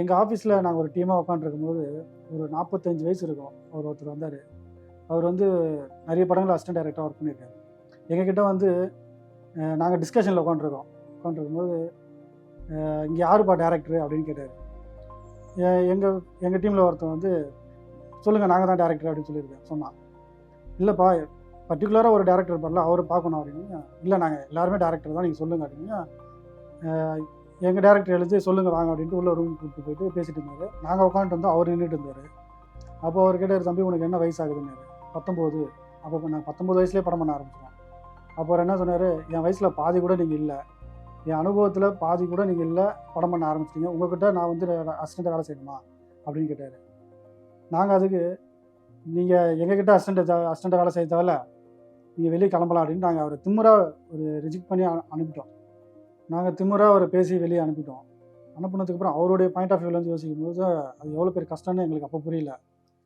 எங்கள் ஆஃபீஸில் நாங்கள் ஒரு டீமாக உட்காந்துருக்கும்போது ஒரு நாற்பத்தஞ்சு வயசு இருக்கும். அவர் ஒருத்தர் வந்தார். அவர் வந்து நிறைய படங்கள் அசிஸ்டன்ட் டைரக்டராக ஒர்க் பண்ணியிருக்காரு. எங்ககிட்ட வந்து நாங்கள் டிஸ்கஷனில் உட்காந்துருக்கோம் உட்காந்துருக்கும்போது இங்கே யாருப்பா டேரக்டர் அப்படின்னு கேட்டார். எங்கள் எங்கள் டீமில் ஒருத்தன் வந்து சொல்லுங்கள் நாங்கள் தான் டேரக்டர் அப்படின்னு சொல்லியிருக்கேன் சொன்னான். இல்லைப்பா பர்டிகுலராக ஒரு டேரக்டர் பண்ணல அவரை பார்க்கணும் அப்படின்னு. இல்லை நாங்கள் எல்லாருமே டேரக்டர் தான் நீங்கள் சொல்லுங்கள் அப்படின்னா. எங்கள் டேரக்டர் எழுதி சொல்லுங்கள் வாங்க அப்படின்ட்டு உள்ள ரூம் கூப்பிட்டு போயிட்டு பேசிட்டு இருந்தார். நாங்கள் உட்காந்துட்டு வந்தோம் அவர் நின்றுட்டு இருந்தார். அப்போ அவர் கேட்டார் தம்பி உனக்கு என்ன வயசு ஆகுதுன்னாரு பத்தொம்போது அப்போ நான் பத்தொம்பது வயசுலேயே படம் பண்ண ஆரம்பிச்சிட்டோம் அப்போ அவர் என்ன சொன்னார் என் வயசில் பாதி கூட நீங்கள் இல்லை. என் அனுபவத்தில் பாதி கூட நீங்கள் இல்லை. படம் பண்ண ஆரம்பிச்சிட்டீங்க. உங்கள்கிட்ட நான் வந்து அசிஸ்டண்ட்டாக வேலை செய்யணுமா? அப்படின்னு கேட்டார். நாங்கள் அதுக்கு நீங்கள் எங்ககிட்ட அசிஸ்டண்ட் அசிஸ்டண்ட்டாக வேலை செய்ய தேவையில்ல. நீங்கள் வெளியே கிளம்பலாம் அப்படின்னு நாங்கள் அவரை திமுறா ஒரு ரிஜெக்ட் பண்ணி அனுப்பிட்டோம். நாங்கள் திமுறாக அவரை பேசி வெளியே அனுப்பிட்டோம். அனுப்புனதுக்கப்புறம் அவருடைய பாயிண்ட் ஆஃப் வியூலேருந்து யோசிக்கும் போது அது எவ்வளோ பெரிய கஷ்டம்னு எங்களுக்கு அப்போ புரியல.